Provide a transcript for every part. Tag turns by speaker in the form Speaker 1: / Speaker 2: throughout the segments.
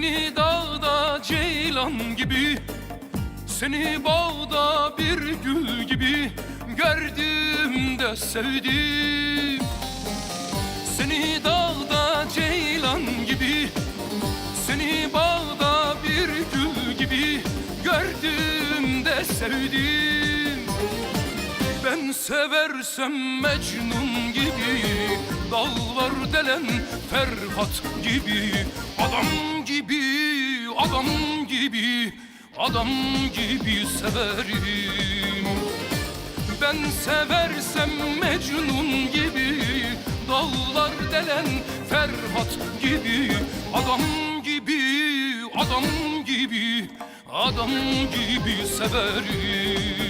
Speaker 1: Seni dağda ceylan gibi Seni bağda bir gül gibi Gördüm de sevdim. Seni dağda ceylan gibi Seni bağda bir gül gibi Gördüm de sevdim. Ben seversem Mecnun gibi Dal var delen Ferhat gibi Adam gibi, adam gibi Adam gibi severim. Ben seversem Mecnun gibi Dallar delen Ferhat gibi Adam gibi, adam gibi Adam gibi severim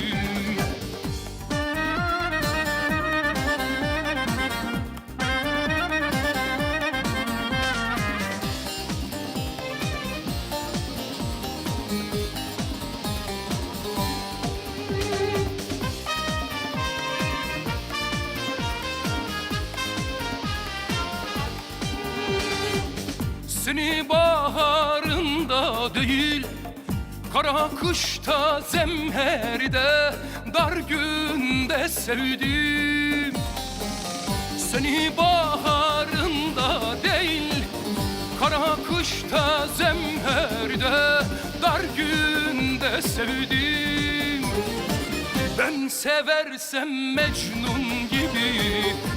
Speaker 1: Seni baharında değil Kara kışta zemherde Dar günde sevdim. Seni baharında değil Kara kışta zemherde Dar günde sevdim. Ben seversem Mecnun gibi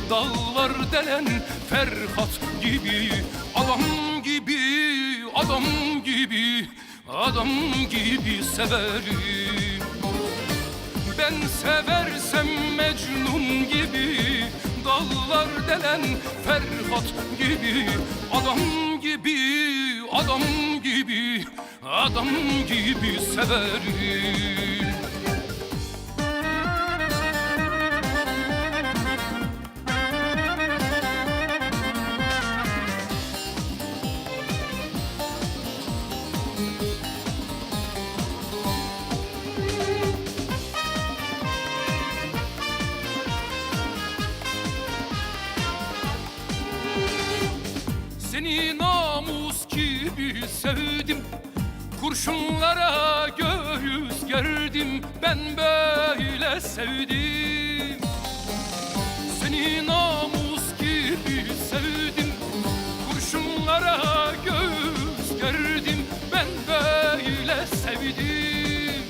Speaker 1: Dağlar delen Ferhat gibi Adam gibi, adam gibi Adam gibi severim. Ben seversem Mecnun gibi Dağlar delen Ferhat gibi Adam gibi, adam gibi Adam gibi severim Seni namus gibi sevdim. Kurşunlara göğüs gerdim. Ben böyle sevdim. Seni namus gibi sevdim. Kurşunlara göğüs gerdim. Ben böyle sevdim.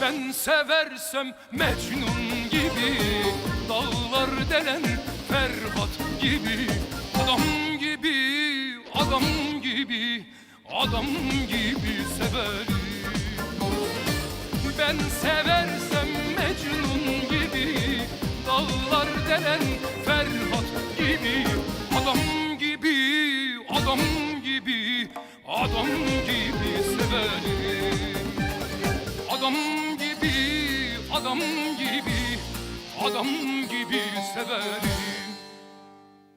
Speaker 1: Ben seversem Mecnun gibi Dağlar delen Ferhat gibi Adam gibi, adam gibi Adam gibi severim. Ben seversem Mecnun gibi Dağlar delen Ferhat gibi. Adam gibi, adam gibi Adam gibi severim. Adam gibi, adam gibi, adam gibi severim